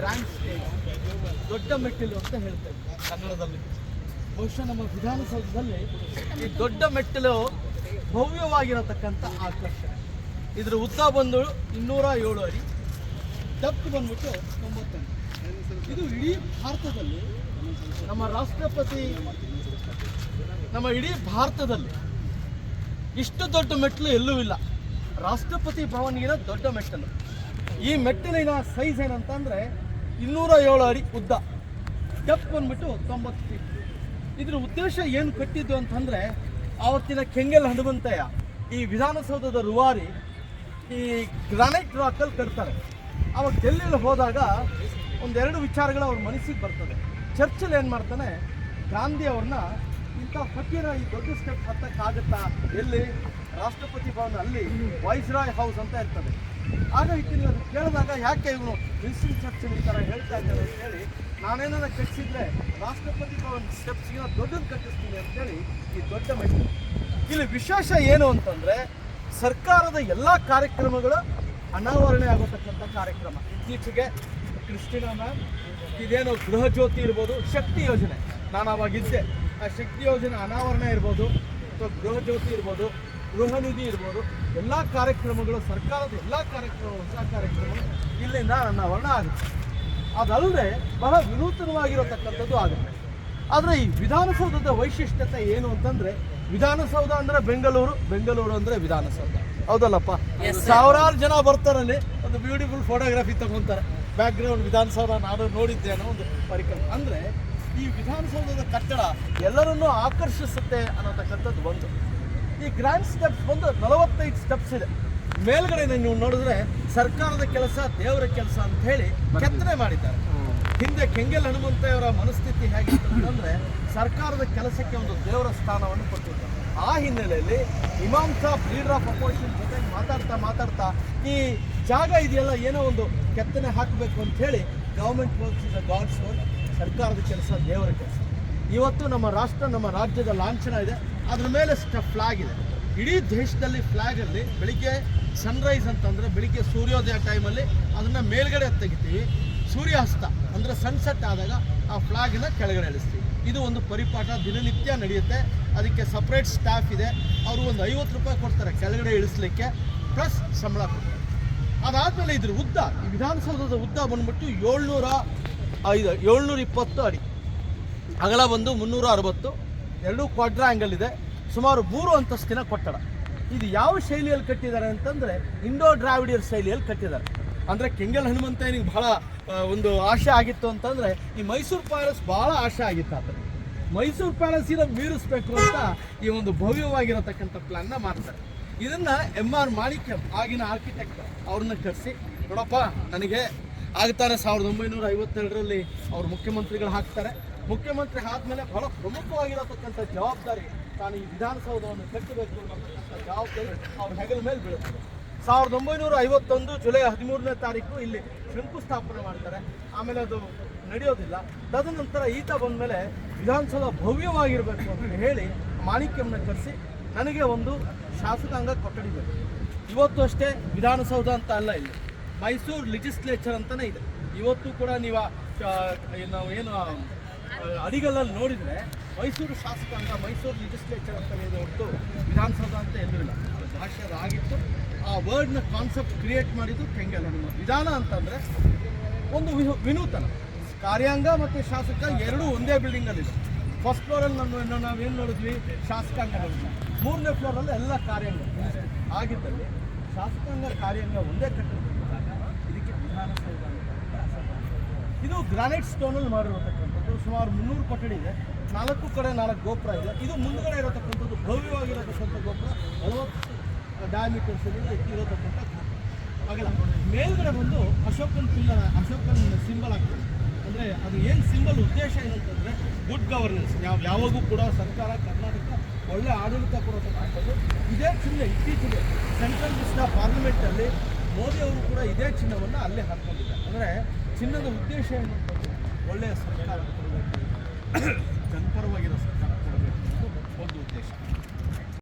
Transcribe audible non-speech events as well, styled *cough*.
Grand stage ದೊಡ್ಡ ಮೆಟ್ಟಿಲು ಅಂತ ಹೇಳ್ತೇವೆ ಕನ್ನಡದಲ್ಲಿ ಬಹುಶಃ ನಮ್ಮ ವಿಧಾನಸೌಧದಲ್ಲಿ ಈ ದೊಡ್ಡ ಮೆಟ್ಟಿಲು ಭವ್ಯವಾಗಿರತಕ್ಕಂಥ ಆಕರ್ಷಣೆ. ಇದರ ಉದ್ದ ಬಂದು ಇನ್ನೂರ ಏಳು ಅಡಿ ಬಂದ್ಬಿಟ್ಟು ತೊಂಬತ್ತೆಂಟು ಇದು ಇಡೀ ಭಾರತದಲ್ಲಿ ನಮ್ಮ ರಾಷ್ಟ್ರಪತಿ, ನಮ್ಮ ಇಡೀ ಭಾರತದಲ್ಲಿ ಇಷ್ಟು ದೊಡ್ಡ ಮೆಟ್ಟಲು ಎಲ್ಲೂ ಇಲ್ಲ. ರಾಷ್ಟ್ರಪತಿ ಭವನಿಗಿರೋ ದೊಡ್ಡ ಮೆಟ್ಟಲು. ಈ ಮೆಟ್ಟಲಿನ ಸೈಜ್ ಏನಂತಂದ್ರೆ ಇನ್ನೂರ ಏಳು ಅಡಿ ಉದ್ದ. ಡೆಪ್ ಬಂದ್ಬಿಟ್ಟು ತೊಂಬತ್ತು ಫೀಟ್ ಇದ್ರ ಉದ್ದೇಶ ಏನು ಕಟ್ಟಿದ್ದು ಅಂತಂದ್ರೆ, ಆವತ್ತಿನ ಕೆಂಗಲ್ ಹನುಮಂತಯ್ಯ ಈ ವಿಧಾನಸೌಧದ ರುವಾರಿ ಈ ಗ್ರಾನೈಟ್ ರಾಕಲ್ಲಿ ಕಟ್ತಾರೆ. ಅವಾಗ ಡೆಲ್ಲಿಯಲ್ಲಿ ಹೋದಾಗ ಒಂದೆರಡು ವಿಚಾರಗಳು ಅವ್ರ ಮನಸ್ಸಿಗೆ ಬರ್ತದೆ. ಚರ್ಚಲ್ಲಿ ಏನು ಮಾಡ್ತಾನೆ, ಗಾಂಧಿ ಅವ್ರನ್ನ, ಇಂಥ ಫಕೀರ ಈ ದೊಡ್ಡ ಸ್ಟೆಪ್ ಹತ್ತಕ್ಕಾಗತ್ತಾ? ಎಲ್ಲಿ? ರಾಷ್ಟ್ರಪತಿ ಭವನ ಅಲ್ಲಿ ವೈಸ್ರಾಯ್ ಹೌಸ್ ಅಂತ ಇರ್ತದೆ. ಆಗ ಅದು ಕೇಳಿದಾಗ ಯಾಕೆ ಇವನು ವಿನ್ಸ್ಟನ್ ಚರ್ಚ್ ಈ ಥರ ಹೇಳ್ತಾ ಇದ್ದಾರೆ ಅಂತ ಹೇಳಿ, ನಾನೇನಾದ್ರು ಕಟ್ಟಿಸಿದ್ರೆ ರಾಷ್ಟ್ರಪತಿ ಭವನ್ ಸ್ಟೆಪ್ಸ್ಗಿನ ದೊಡ್ಡದು ಕಟ್ಟಿಸ್ತೀನಿ ಅಂತೇಳಿ ಈ ದೊಡ್ಡ ಮೆಟ್ಟು ಇಲ್ಲಿ ವಿಶೇಷ ಏನು ಅಂತಂದ್ರೆ ಸರ್ಕಾರದ ಎಲ್ಲ ಕಾರ್ಯಕ್ರಮಗಳು ಅನಾವರಣೆ ಆಗತಕ್ಕಂಥ ಕಾರ್ಯಕ್ರಮ. ಇತ್ತೀಚೆಗೆ ಕ್ರಿಸ್ಟಿನಾ ಮ್ಯಾಮ್, ಇದೇನು ಗೃಹ ಜ್ಯೋತಿ ಇರ್ಬೋದು, ಶಕ್ತಿ ಯೋಜನೆ. ನಾನು ಅವಾಗಿದ್ದೆ ಆ ಶಕ್ತಿ ಯೋಜನೆ ಅನಾವರಣ ಇರ್ಬೋದು, ಅಥವಾ ಗೃಹ ಜ್ಯೋತಿ ಇರ್ಬೋದು ಗೃಹ ನಿಧಿ ಇರ್ಬೋದು ಎಲ್ಲ ಕಾರ್ಯಕ್ರಮಗಳು ಸರ್ಕಾರದ ಎಲ್ಲ ಕಾರ್ಯಕ್ರಮ ಹೊಸ ಕಾರ್ಯಕ್ರಮಗಳು ಇಲ್ಲಿಂದ ಅನಾವರಣ ಆಗುತ್ತೆ. ಅದಲ್ಲದೆ ಬಹಳ ವಿನೂತನವಾಗಿರತಕ್ಕಂಥದ್ದು ಆಗುತ್ತೆ. ಆದರೆ ಈ ವಿಧಾನಸೌಧದ ವೈಶಿಷ್ಟ್ಯತೆ ಏನು ಅಂತಂದರೆ ವಿಧಾನಸೌಧ ಅಂದರೆ ಬೆಂಗಳೂರು ಬೆಂಗಳೂರು ಅಂದರೆ ವಿಧಾನಸೌಧ. ಹೌದಲ್ಲಪ್ಪ? ಸಾವಿರಾರು ಜನ ಬರ್ತಾರಲ್ಲಿ ಒಂದು ಬ್ಯೂಟಿಫುಲ್ ಫೋಟೋಗ್ರಫಿ ತಗೊಂತಾರೆ. ಬ್ಯಾಕ್ಗ್ರೌಂಡ್ ವಿಧಾನಸೌಧ ನಾನು ನೋಡಿದ್ದೆ ಅನ್ನೋ ಒಂದು ಪರಿಕಲ್ಪನೆ. ಅಂದರೆ ಈ ವಿಧಾನಸೌಧದ ಕಟ್ಟಡ ಎಲ್ಲರನ್ನೂ ಆಕರ್ಷಿಸುತ್ತೆ ಅನ್ನತಕ್ಕಂಥದ್ದು ಒಂದು. ಈ ಗ್ರ್ಯಾಂಡ್ ಸ್ಟೆಪ್ಸ್ ಬಂದು ನಲವತ್ತೈದು ಸ್ಟೆಪ್ಸ್ ಇದೆ. ಮೇಲ್ಗಡೆ ನೀವು ನೋಡಿದ್ರೆ ಸರ್ಕಾರದ ಕೆಲಸ ದೇವರ ಕೆಲಸ ಅಂತ ಹೇಳಿ ಕೆತ್ತನೆ ಮಾಡಿದ್ದಾರೆ. ಹಿಂದೆ ಕೆಂಗಲ್ ಹನುಮಂತಯವರ ಮನಸ್ಥಿತಿ ಹೇಗಿತ್ತು ಅಂತಂದ್ರೆ ಸರ್ಕಾರದ ಕೆಲಸಕ್ಕೆ ಒಂದು ದೇವರ ಸ್ಥಾನವನ್ನು ಕೊಟ್ಟಿದ್ದಾರೆ. ಆ ಹಿನ್ನೆಲೆಯಲ್ಲಿ Imam Sab leader of opposition ಜೊತೆ ಮಾತಾಡ್ತಾ ಮಾತಾಡ್ತಾ ಈ ಜಾಗ ಇದೆಯಲ್ಲ ಏನೋ ಒಂದು ಕೆತ್ತನೆ ಹಾಕಬೇಕು ಅಂತ ಹೇಳಿ government works is God's work ಸರ್ಕಾರದ ಕೆಲಸ ದೇವರ ಕೆಲಸ. ಇವತ್ತು ನಮ್ಮ ರಾಷ್ಟ್ರ ನಮ್ಮ ರಾಜ್ಯದ ಲಾಂಛನ ಇದೆ. ಅದ್ರ ಮೇಲೆ ಫ್ಲಾಗ್ ಇದೆ. ಇಡೀ ದೇಶದಲ್ಲಿ ಫ್ಲಾಗಲ್ಲಿ ಬೆಳಿಗ್ಗೆ ಸನ್ರೈಸ್ ಅಂತಂದ್ರೆ ಬೆಳಿಗ್ಗೆ ಸೂರ್ಯೋದಯ ಟೈಮಲ್ಲಿ ಅದನ್ನ ಮೇಲ್ಗಡೆ ತೆಗಿತೀವಿ. ಸೂರ್ಯಾಸ್ತ ಅಂದ್ರೆ ಸನ್ಸೆಟ್ ಆದಾಗ ಆ ಫ್ಲಾಗ್ನ ಕೆಳಗಡೆ ಇಳಿಸ್ತೀವಿ ಇದು ಒಂದು ಪರಿಪಾಠ. ದಿನನಿತ್ಯ ನಡೆಯುತ್ತೆ. ಅದಕ್ಕೆ ಸಪ್ರೇಟ್ ಸ್ಟಾಫ್ ಇದೆ. ಅವರು ಒಂದು ಐವತ್ತು ರೂಪಾಯಿ ಕೊಡ್ತಾರೆ ಕೆಳಗಡೆ ಇಳಿಸ್ಲಿಕ್ಕೆ ಪ್ಲಸ್ ಸಂಬಳ ಕೊಡ್ತಾರೆ. ಅದಾದ್ಮೇಲೆ ಇದ್ರ ಉದ್ದ, ಈ ವಿಧಾನಸೌಧದ ಉದ್ದ ಬಂದ್ಬಿಟ್ಟು ಏಳ್ನೂರ ಐದು, ಏಳ್ನೂರ ಇಪ್ಪತ್ತು ಅಡಿ. ಅಗಲ ಬಂದು ಮುನ್ನೂರ ಅರವತ್ತು. ಎರಡು ಕ್ವಾಡ್ರಾ ಆ್ಯಂಗಲ್ ಇದೆ. ಸುಮಾರು ಮೂರು ಅಂತಸ್ತಿನ ಕೊಟ್ಟಡ. ಇದು ಯಾವ ಶೈಲಿಯಲ್ಲಿ ಕಟ್ಟಿದ್ದಾರೆ ಅಂತಂದರೆ ಇಂಡೋ ಡ್ರಾವಿಡಿಯರ್ ಶೈಲಿಯಲ್ಲಿ ಕಟ್ಟಿದ್ದಾರೆ. ಅಂದರೆ ಕೆಂಗಲ್ ಹನುಮಂತನಿಗೆ ಬಹಳ ಆ, ಒಂದು ಆಶೆ ಆಗಿತ್ತು ಅಂತಂದರೆ ಈ ಮೈಸೂರು ಪ್ಯಾಲೇಸ್ ಭಾಳ ಆಶೆ ಆಗಿತ್ತು ಆತ ಮೈಸೂರು ಪ್ಯಾಲೇಸಿನ ಮೀರಿಸ್ಬೇಕು ಅಂತ ಈ ಒಂದು ಭವ್ಯವಾಗಿರತಕ್ಕಂಥ ಪ್ಲಾನ್ನ ಮಾಡ್ತಾರೆ. ಇದನ್ನ ಎಂ ಆರ್ ಮಾಣಿಕ್ಯಂ ಆಗಿನ ಆರ್ಕಿಟೆಕ್ಟ್ ಅವ್ರನ್ನ ಕರೆಸಿ ನೋಡಪ್ಪ ನನಗೆ ಆಗ್ತಾರೆ ಸಾವಿರದ ಒಂಬೈನೂರ ಐವತ್ತೆರಡರಲ್ಲಿ ಅವರು ಮುಖ್ಯಮಂತ್ರಿಗಳು ಹಾಕ್ತಾರೆ. ಮುಖ್ಯಮಂತ್ರಿ ಆದ್ಮೇಲೆ ಬಹಳ ಪ್ರಮುಖವಾಗಿರತಕ್ಕಂಥ ಜವಾಬ್ದಾರಿ ತಾನು ಈ ವಿಧಾನಸೌಧವನ್ನು ಕಟ್ಟಬೇಕು ಅನ್ನತಕ್ಕಂಥ ಜವಾಬ್ದಾರಿ ಅವ್ರ ಹೆಗಲ ಮೇಲೆ ಬೀಳುತ್ತೆ ಸಾವಿರದ ಒಂಬೈನೂರ ಐವತ್ತೊಂದು ಜುಲೈ ಹದಿಮೂರನೇ ತಾರೀಕು ಇಲ್ಲಿ ಶಂಕುಸ್ಥಾಪನೆ ಮಾಡ್ತಾರೆ. ಆಮೇಲೆ ಅದು ನಡೆಯೋದಿಲ್ಲ. ತದನಂತರ ಈತ ಬಂದಮೇಲೆ ವಿಧಾನಸೌಧ ಭವ್ಯವಾಗಿರಬೇಕು ಅಂತ ಹೇಳಿ ಮಾಣಿಕ್ಯಂನ ಕರೆಸಿ ನನಗೆ ಒಂದು ಶಾಸಕಾಂಗ ಕೊಠಡಿ ಬೇಕು ಇವತ್ತು ಅಷ್ಟೇ ವಿಧಾನಸೌಧ ಅಂತ ಅಲ್ಲ ಇಲ್ಲಿ. ಮೈಸೂರು ಲೆಜಿಸ್ಲೇಚರ್ ಅಂತಲೇ ಇದೆ. ಇವತ್ತು ಕೂಡ ನೀವು ಏನು ಅಡಿಗಲ್ಲಲ್ಲಿ ನೋಡಿದರೆ ಮೈಸೂರು ಶಾಸಕಾಂಗ, ಮೈಸೂರು ಲೆಜಿಸ್ಲೇಚರ್ ಅಂತ ಹೇಳಿದ ಹೊರತು ವಿಧಾನಸೌಧ ಅಂತ ಎಲ್ಲೂ ಇಲ್ಲ. ಭಾಷೆ ಆಗಿತ್ತು ಆ ವರ್ಡ್ನ ಕಾನ್ಸೆಪ್ಟ್ ಕ್ರಿಯೇಟ್ ಮಾಡಿದ್ದು ಕೆಂಗಲ್ ಹನುಮ ವಿಧಾನ ಅಂತಂದರೆ ಒಂದು ವಿನು- ವಿನೂತನ. ಕಾರ್ಯಾಂಗ ಮತ್ತು ಶಾಸಕ ಎರಡೂ ಒಂದೇ ಬಿಲ್ಡಿಂಗಲ್ಲಿದೆ ಫಸ್ಟ್ ಫ್ಲೋರಲ್ಲಿ ನಮ್ಮ ನಾವೇನು ನೋಡಿದ್ವಿ? ಶಾಸಕಾಂಗ ಮೂರನೇ ಫ್ಲೋರಲ್ಲಿ ಎಲ್ಲ ಕಾರ್ಯಾಂಗ. ಆಗಿದ್ದಲ್ಲಿ ಶಾಸಕಾಂಗ ಕಾರ್ಯಾಂಗ ಒಂದೇ ಕಟ್ಟಡದಲ್ಲಿದ್ದಾಗ ಇದಕ್ಕೆ ವಿಧಾನಸೌಧ ಅಂತ ಹೆಸರು. ಇದು ಗ್ರಾನೈಟ್ ಸ್ಟೋನಲ್ಲಿ ಮಾಡಿರತಕ್ಕಂಥದ್ದು. ಸುಮಾರು ಮುನ್ನೂರು ಕೊಠಡಿ ಇದೆ. ನಾಲ್ಕು ಕಡೆ ನಾಲ್ಕು ಗೋಪುರ ಇದೆ. ಇದು ಮುಂದುಗಡೆ ಇರತಕ್ಕಂಥದ್ದು ಭವ್ಯವಾಗಿರತಕ್ಕಂಥ ಗೋಪುರ. ನಲವತ್ತು ಡಯಾಮೀಟರ್ಸ್ ಇರತಕ್ಕಂಥ ಆಗಲ್ಲ ಮೇಲ್ಗಡೆ ಬಂದು ಅಶೋಕನ್ ಪಿಲ್ಲರ್, ಅಶೋಕನ್ ಸಿಂಬಲ್ ಆಗ್ತದೆ ಅಂದರೆ ಅದು ಏನು ಸಿಂಬಲ್ ಉದ್ದೇಶ ಏನಂತಂದರೆ ಗುಡ್ ಗವರ್ನೆನ್ಸ್ ಯಾವ ಯಾವಾಗೂ ಕೂಡ ಸರ್ಕಾರ, ಕರ್ನಾಟಕ ಒಳ್ಳೆ ಆಡಳಿತ ಕೊಡತಕ್ಕಂಥದ್ದು ಇದೇ ಚಿಹ್ನೆ ಇತ್ತೀಚೆಗೆ ಸೆಂಟ್ರಲ್ ಲಿಸ್ಟ್ ಪಾರ್ಲಿಮೆಂಟಲ್ಲಿ ಮೋದಿ ಅವರು ಕೂಡ ಇದೇ ಚಿಹ್ನವನ್ನು ಅಲ್ಲೇ ಹಾಕ್ಕೊಂಡಿದ್ದಾರೆ. ಅಂದರೆ ಚಿನ್ನದ ಉದ್ದೇಶ ಏನು ಒಳ್ಳೆಯ ಸರ್ಕಾರ ಕೊಡಬೇಕು. *coughs* ಜನಪರವಾಗಿರೋ ಸರ್ಕಾರ ಕೊಡಬೇಕು ಅನ್ನೋದು ಒಂದು ಉದ್ದೇಶ.